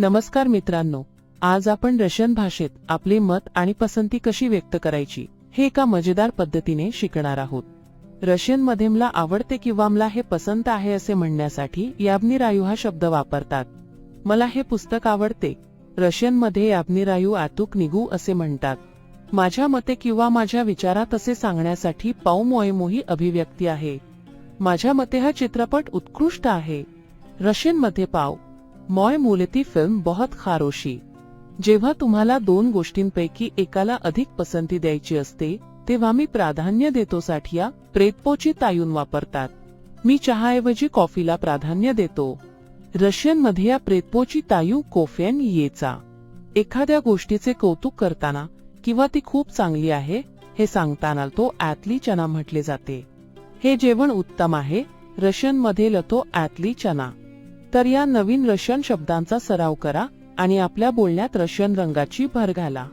नमस्कार मित्रांनो आज आपण रशियन भाषेत आपले मत आणि पसंती कशी व्यक्त करायची हे एका मजेदार पद्धतीने शिकणार आहोत. रशियनमध्ये मला आवडते किंवा मला हे पसंत आहे असे म्हणण्यासाठी याबनीरायू हा शब्द वापरतात. मला हे पुस्तक आवडते. रशियनमध्ये याबनीरायू आतुक निगू असे म्हणतात. माझ्या मते किंवा माझ्या विचारात असे सांगण्यासाठी पाऊ मोयमो ही अभिव्यक्ती आहे. माझ्या मते हा चित्रपट उत्कृष्ट आहे. रशियनमध्ये पाव मॉय मूलती फिल्म बहुत खारोशी. जेव्हा तुम्हाला दोन गोष्टींपैकी एकाला अधिक पसंती द्यायची असते तेव्हा मी प्राधान्य देतो साठिया प्रेतपोची तायून वापरतात. मी चहाऐवजी कॉफीला प्राधान्य देतो. रशियनमध्ये या प्रेतपोची तायू कोफेन येचा. एखाद्या गोष्टीचे कौतुक करताना किंवा ती खूप चांगली आहे हे सांगताना तो ऍतली चना म्हटले जाते. हे जेवण उत्तम आहे रशियनमध्ये लतो ऍतली चना तर या नवीन रशियन शब्दांचा सराव करा आणि आपल्या बोलण्यात रशियन रंगाची भर घाला.